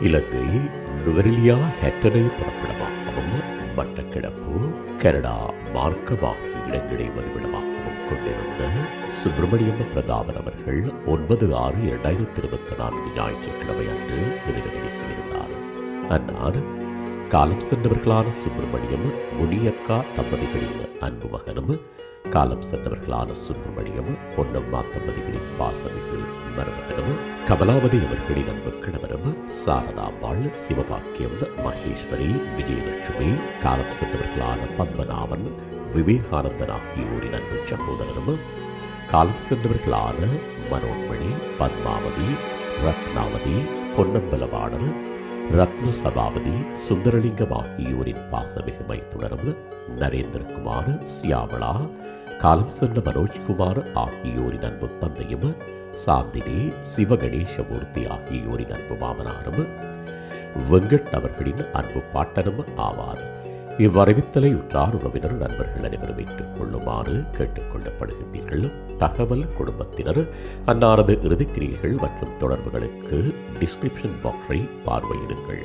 இலங்கை Nuwara Eliya ஹெட்டனை புறப்படமாகவும் மட்டக்கிடப்பு Canada மார்க்கம் ஆகிய இடங்களை வதிவிடமாகவும் கொண்டிருந்த சுப்பிரமணியம் பிரதாபன் அவர்கள் ஒன்பது ஆறு இரண்டாயிரத்தி இருபத்தி நான்கு ஞாயிற்றுக்கிழமை அன்று இறைவனை செய்திருந்தார் அன்னார் காலம் சென்றவர்களான சுப்பிரமணியம் முனியக்கா தம்பதிகளின் அன்பு மகனும் காலம் சென்றவர்களான சுப்பிரமணியம் பொன்னம்மா தம்பதிகளின் பாசமிகு மருமகனும் கமலாவதி அவர்களின் அன்பு கிழவரும் சாரதாம்பாள் சிவபாக்கியம் மகேஸ்வரி விஜயலட்சுமி காலம் சென்றவர்களான பத்மநாபன் விவேகானந்தன் ஆகியோரின் அன்பு சகோதரரும் காலம் சென்றவர்களான மனோன்மணி பத்மாவதி ரத்னாவதி பொன்னம்பலவாடல் ரத்ன சபாபதி சுந்தரலிங்கம் ஆகியோரின் பாசமிகு மைத்துணர்வு நரேந்திரகுமார் சியாமளா காலம் சென்ற மனோஜ்குமார் ஆகியோரின் அன்பு தந்தையும் சாந்தினி சிவகணேசமூர்த்தி ஆகியோரின் அன்பு மாமனாரும் வெங்கட் அவர்களின் அன்பு பாட்டனும் ஆவார். இவ்வறிவித்தலை உற்றார் உறவினர் நண்பர்கள் அனைவரும் ஏற்றுக் கொள்ளுமாறு கேட்டுக்கொள்ளப்படுகின்றீர்கள் தகவல் குடும்பத்தினர் அன்னாரது இறுதிக்கிரியைகள் மற்றும் தொடர்புகளுக்கு டிஸ்கிரிப்ஷன் பாக்ஸை பார்வையிடுங்கள்.